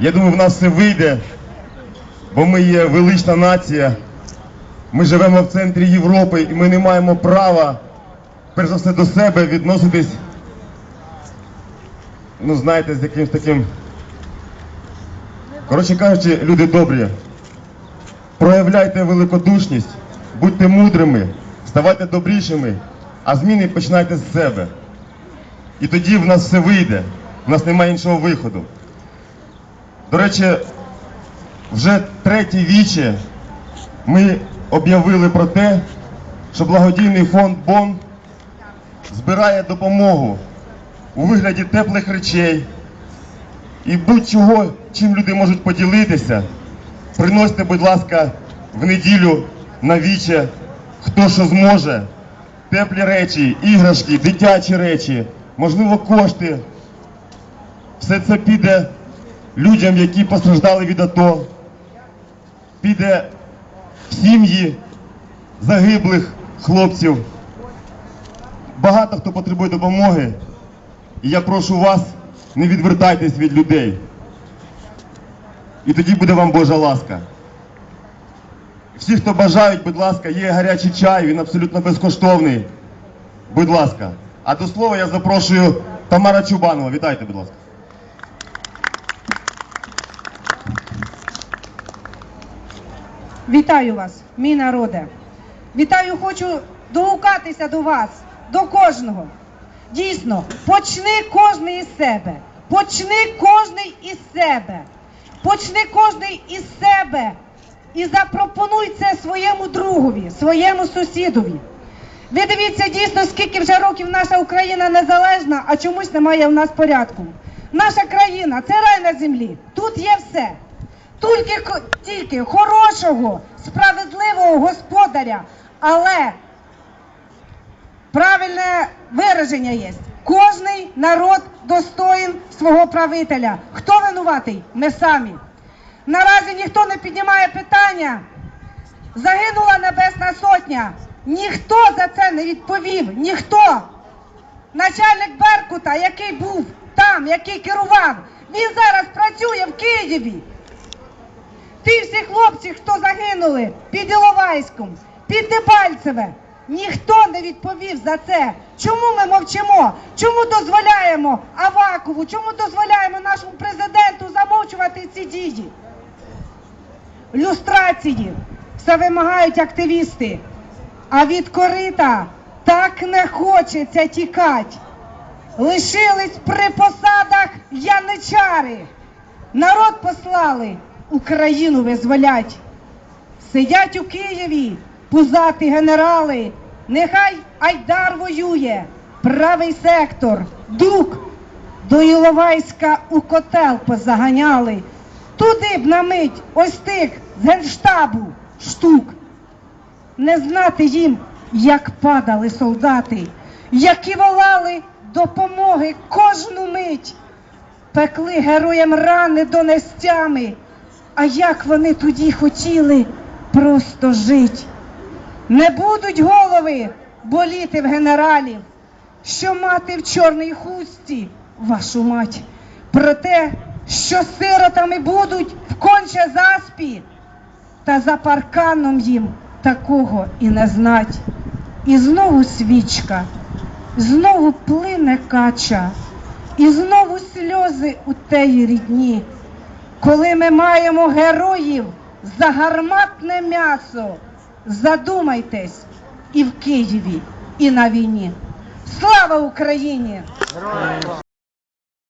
Я думаю, в нас все вийде, бо ми є велична нація. Ми живемо в центрі Європи і ми не маємо права, перш за все, до себе відноситись, ну знаєте, з якимось таким. Коротше кажучи, люди добрі, проявляйте великодушність, будьте мудрими, ставайте добрішими, а зміни починайте з себе. І тоді в нас все вийде, в нас немає іншого виходу. До речі, вже третє віче ми об'явили про те, що благодійний фонд Бон збирає допомогу у вигляді теплих речей і будь-чого, чим люди можуть поділитися. Приносьте, будь ласка, в неділю на віче, хто що зможе. Теплі речі, іграшки, дитячі речі, можливо, кошти. Все це піде людям, які постраждали від АТО, піде в сім'ї загиблих хлопців. Багато хто потребує допомоги. І я прошу вас, не відвертайтесь від людей. І тоді буде вам Божа ласка. Всі, хто бажають, будь ласка, є гарячий чай, він абсолютно безкоштовний. Будь ласка. А до слова я запрошую Тамара Чубанова. Вітайте, будь ласка. Вітаю вас, мій народе. Вітаю, хочу долукатися до вас, до кожного. Дійсно, почни кожний із себе. Почни кожний із себе. Почни кожний із себе і запропонуй це своєму другові, своєму сусідові. Ви дивіться дійсно, скільки вже років наша Україна незалежна, а чомусь немає в нас порядку. Наша країна це рай на землі. Тут є все. Тільки, тільки хорошого, справедливого господаря, але правильне вираження є. Кожний народ достоїн свого правителя. Хто винуватий? Ми самі. Наразі ніхто не піднімає питання. Загинула Небесна Сотня. Ніхто за це не відповів. Ніхто. Начальник Беркута, який був там, який керував, він зараз працює в Києві. Ті всі хлопці, хто загинули під Іловайськом, під Дебальцеве, ніхто не відповів за це. Чому ми мовчимо? Чому дозволяємо Авакову? Чому дозволяємо нашому президенту замовчувати ці дії? Люстрації все вимагають активісти, а від корита так не хочеться тікати. Лишились при посадах яничари. Народ послали Україну визволять. Сидять у Києві пузаті генерали. Нехай Айдар воює, правий сектор, дук до Іловайська у котел позаганяли. Туди б на мить ось тих генштабу штук. Не знати їм, як падали солдати, які волали допомоги кожну мить пекли героям рани донестями, а як вони тоді хотіли просто жить. Не будуть голови боліти в генералів, що мати в чорній хусті, вашу мать, про те, що сиротами будуть в конче заспі, та за парканом їм такого і не знать. І знову свічка, знову плине кача. І знову сльози у теї рідні, коли ми маємо героїв за гарматне м'ясо. Задумайтесь і в Києві, і на війні. Слава Україні!